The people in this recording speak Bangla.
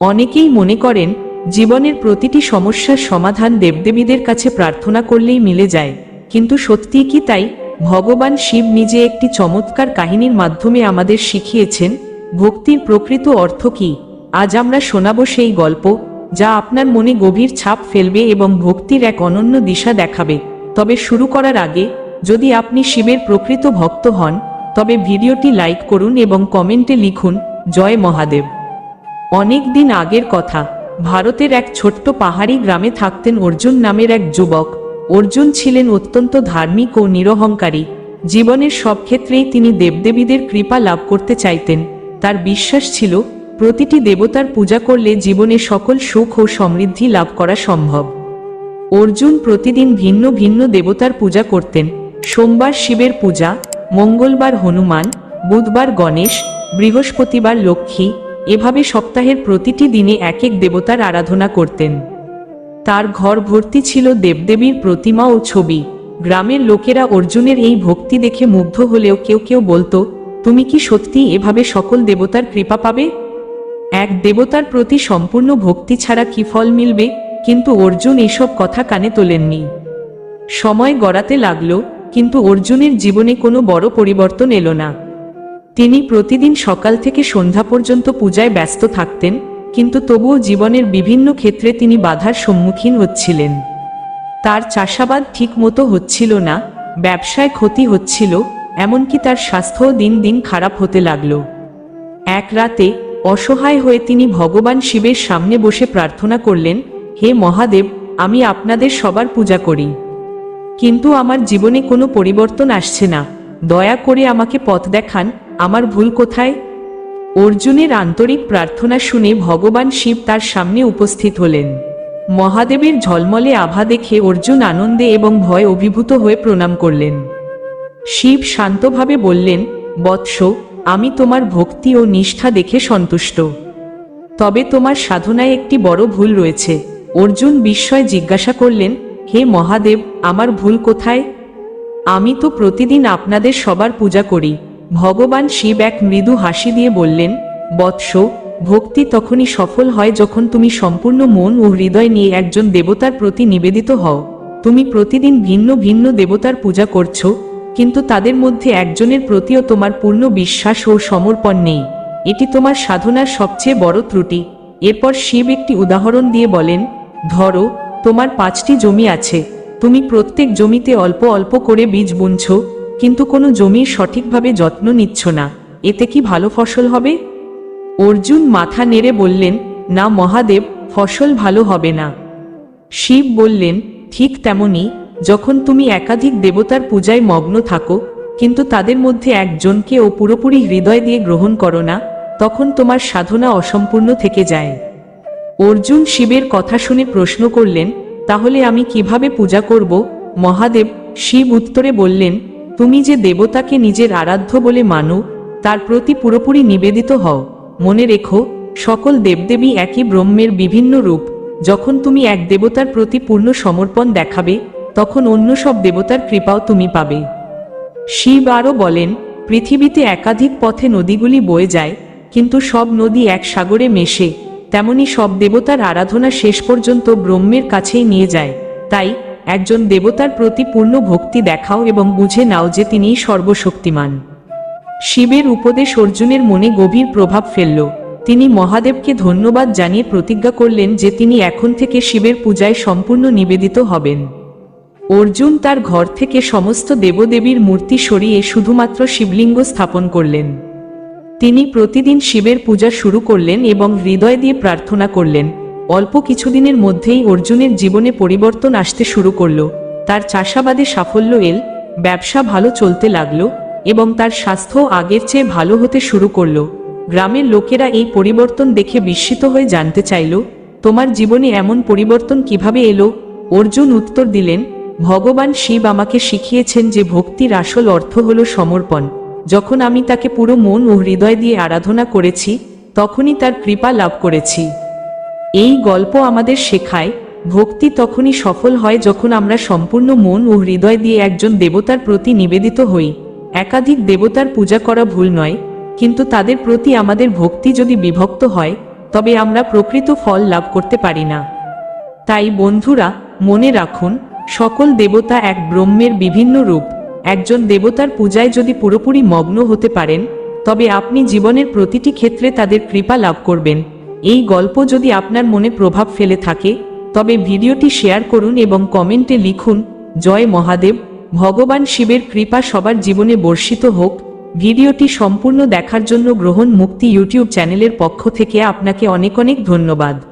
অনেকেই মনে করেন, জীবনের প্রতিটি সমস্যার সমাধান দেবদেবীদের কাছে প্রার্থনা করলেই মিলে যায়। কিন্তু সত্যিই কি তাই? ভগবান শিব নিজে একটি চমৎকার কাহিনীর মাধ্যমে আমাদের শিখিয়েছেন, ভক্তির প্রকৃত অর্থ কি? আজ আমরা শোনাব সেই গল্প, যা আপনার মনে গভীর ছাপ ফেলবে এবং ভক্তির এক অনন্য দিশা দেখাবে। তবে শুরু করার আগে, যদি আপনি শিবের প্রকৃত ভক্ত হন, তবে ভিডিওটি লাইক করুন এবং কমেন্টে লিখুন, জয় মহাদেব। অনেক দিন আগের কথা, ভারতের এক ছোট্ট পাহাড়ি গ্রামে থাকতেন অর্জুন নামের এক যুবক। অর্জুন ছিলেন অত্যন্ত ধার্মিক ও নিরহংকারী। জীবনের সব ক্ষেত্রেই তিনি দেবদেবীদের কৃপা লাভ করতে চাইতেন। তার বিশ্বাস ছিল, প্রতিটি দেবতার পূজা করলে জীবনে সকল সুখ ও সমৃদ্ধি লাভ করা সম্ভব। অর্জুন প্রতিদিন ভিন্ন ভিন্ন দেবতার পূজা করতেন। সোমবার শিবের পূজা, মঙ্গলবার হনুমান, বুধবার গণেশ, বৃহস্পতিবার লক্ষ্মী এভাবে সপ্তাহের প্রতিটি দিনে এক এক দেবতার আরাধনা করতেন। তার ঘর ভর্তি ছিল দেবদেবীর প্রতিমা ও ছবি। গ্রামের লোকেরা অর্জুনের এই ভক্তি দেখে মুগ্ধ হলেও কেউ কেউ বলতো, তুমি কি সত্যি এভাবে সকল দেবতার কৃপা পাবে? এক দেবতার প্রতি সম্পূর্ণ ভক্তি ছাড়া কি ফল মিলবে? কিন্তু অর্জুন এসব কথা কানে তোলেননি। সময় গড়াতে লাগল, কিন্তু অর্জুনের জীবনে কোনো বড় পরিবর্তন এলো না। তিনি প্রতিদিন সকাল থেকে সন্ধ্যা পর্যন্ত পূজায় ব্যস্ত থাকতেন, কিন্তু তবুও জীবনের বিভিন্ন ক্ষেত্রে তিনি বাধার সম্মুখীন হচ্ছিলেন। তার চাষাবাদ ঠিক মতো হচ্ছিল না, ব্যবসায় ক্ষতি হচ্ছিল, এমনকি তার স্বাস্থ্যও দিন দিন খারাপ হতে লাগল। এক রাতে অসহায় হয়ে তিনি ভগবান শিবের সামনে বসে প্রার্থনা করলেন, হে মহাদেব, আমি আপনাদের সবার পূজা করি। কিন্তু আমার জীবনে কোনো পরিবর্তন আসছে না। দয়া করে আমাকে পথ দেখান আমার ভুল কোথায়? অর্জুনের আন্তরিক প্রার্থনা শুনে ভগবান শিব তার সামনে উপস্থিত হলেন। মহাদেবের ঝলমলে আভা দেখে অর্জুন আনন্দে এবং ভয় অভিভূত হয়ে প্রণাম করলেন। শিব শান্তভাবে বললেন, বৎস, আমি তোমার ভক্তি ও নিষ্ঠা দেখে সন্তুষ্ট। তবে তোমার সাধনায় একটি বড় ভুল রয়েছে। অর্জুন বিস্ময় জিজ্ঞাসা করলেন, হে মহাদেব, আমার ভুল কোথায়? আমি তো প্রতিদিন আপনাদের সবার পূজা করি। ভগবান শিব এক মৃদু হাসি দিয়ে বললেন, বৎস, ভক্তি তখনই সফল হয় যখন তুমি সম্পূর্ণ মন ও হৃদয় নিয়ে একজন দেবতার প্রতি নিবেদিত হও। তুমি প্রতিদিন ভিন্ন ভিন্ন দেবতার পূজা করছ, কিন্তু তাদের মধ্যে একজনের প্রতিও তোমার পূর্ণ বিশ্বাস ও সমর্পণ নেই। এটি তোমার সাধনার সবচেয়ে বড় ত্রুটি। এরপর শিব একটি উদাহরণ দিয়ে বলেন, ধরো, তোমার পাঁচটি জমি আছে। তুমি প্রত্যেক জমিতে অল্প অল্প করে বীজ বুনছ কিন্তু কোনো জমির সঠিকভাবে যত্ন নিচ্ছ না, এতে কি ভালো ফসল হবে? অর্জুন মাথা নেড়ে বললেন, না মহাদেব, ফসল ভালো হবে না। শিব বললেন, ঠিক তেমনি যখন তুমি একাধিক দেবতার পূজায় মগ্ন থাকো, কিন্তু তাদের মধ্যে একজনকে ও পুরোপুরি হৃদয় দিয়ে গ্রহণ করো না, তখন তোমার সাধনা অসম্পূর্ণ থেকে যায়। অর্জুন শিবের কথা শুনে প্রশ্ন করলেন, তাহলে আমি কীভাবে পূজা করব? মহাদেব শিব উত্তরে বললেন তুমি যে দেবতাকে নিজের আরাধ্য বলে মানো, তার প্রতি পুরোপুরি নিবেদিত হও। মনে রেখো, সকল দেবদেবী একই ব্রহ্মের বিভিন্ন রূপ। যখন তুমি এক দেবতার প্রতি পূর্ণ সমর্পণ দেখাবে, তখন অন্য সব দেবতার কৃপাও তুমি পাবে। শিব আরও বলেন, পৃথিবীতে একাধিক পথে নদীগুলি বয়ে যায়, কিন্তু সব নদী এক সাগরে মেশে, তেমনি সব দেবতার আরাধনা শেষ পর্যন্ত ব্রহ্মের কাছেই নিয়ে যায়। তাই একজন দেবতার প্রতি পূর্ণ ভক্তি দেখাও এবং বুঝে নাও যে তিনিই সর্বশক্তিমান। শিবের উপদেশ অর্জুনের মনে গভীর প্রভাব ফেলল। তিনি মহাদেবকে ধন্যবাদ জানিয়ে প্রতিজ্ঞা করলেন যে তিনি এখন থেকে শিবের পূজায় সম্পূর্ণ নিবেদিত হবেন। অর্জুন তার ঘর থেকে সমস্ত দেবদেবীর মূর্তি সরিয়ে শুধুমাত্র শিবলিঙ্গ স্থাপন করলেন। তিনি প্রতিদিন শিবের পূজা শুরু করলেন এবং হৃদয় দিয়ে প্রার্থনা করলেন অল্প কিছুদিনের মধ্যেই অর্জুনের জীবনে পরিবর্তন আসতে শুরু করল। তার চাষাবাদে সাফল্য এল, ব্যবসা ভালো চলতে লাগল এবং তার স্বাস্থ্য আগের চেয়ে ভালো হতে শুরু করল। গ্রামের লোকেরা এই পরিবর্তন দেখে বিস্মিত হয়ে জানতে চাইল, তোমার জীবনে এমন পরিবর্তন কীভাবে এলো? অর্জুন উত্তর দিলেন, ভগবান শিব আমাকে শিখিয়েছেন যে ভক্তির আসল অর্থ হল সমর্পণ। যখন আমি তাকে পুরো মন ও হৃদয় দিয়ে আরাধনা করেছি, তখনই তার কৃপা লাভ করেছি। এই গল্প আমাদের শেখায়, ভক্তি তখনই সফল হয় যখন আমরা সম্পূর্ণ মন ও হৃদয় দিয়ে একজন দেবতার প্রতি নিবেদিত হই। একাধিক দেবতার পূজা করা ভুল নয়, কিন্তু তাদের প্রতি আমাদের ভক্তি যদি বিভক্ত হয়, তবে আমরা প্রকৃত ফল লাভ করতে পারি না। তাই বন্ধুরা, মনে রাখুন, সকল দেবতা এক ব্রহ্মের বিভিন্ন রূপ। একজন দেবতার পূজায় যদি পুরোপুরি মগ্ন হতে পারেন, তবে আপনি জীবনের প্রতিটি ক্ষেত্রে তাদের কৃপা লাভ করবেন। এই গল্প যদি আপনার মনে প্রভাব ফেলে থাকে, তবে ভিডিওটি শেয়ার করুন এবং কমেন্টে লিখুন, জয় মহাদেব, ভগবান শিবের কৃপা সবার জীবনে বর্ষিত হোক। ভিডিওটি সম্পূর্ণ দেখার জন্য গ্রহণ মুক্তি ইউটিউব চ্যানেলের পক্ষ থেকে আপনাকে অনেক অনেক ধন্যবাদ।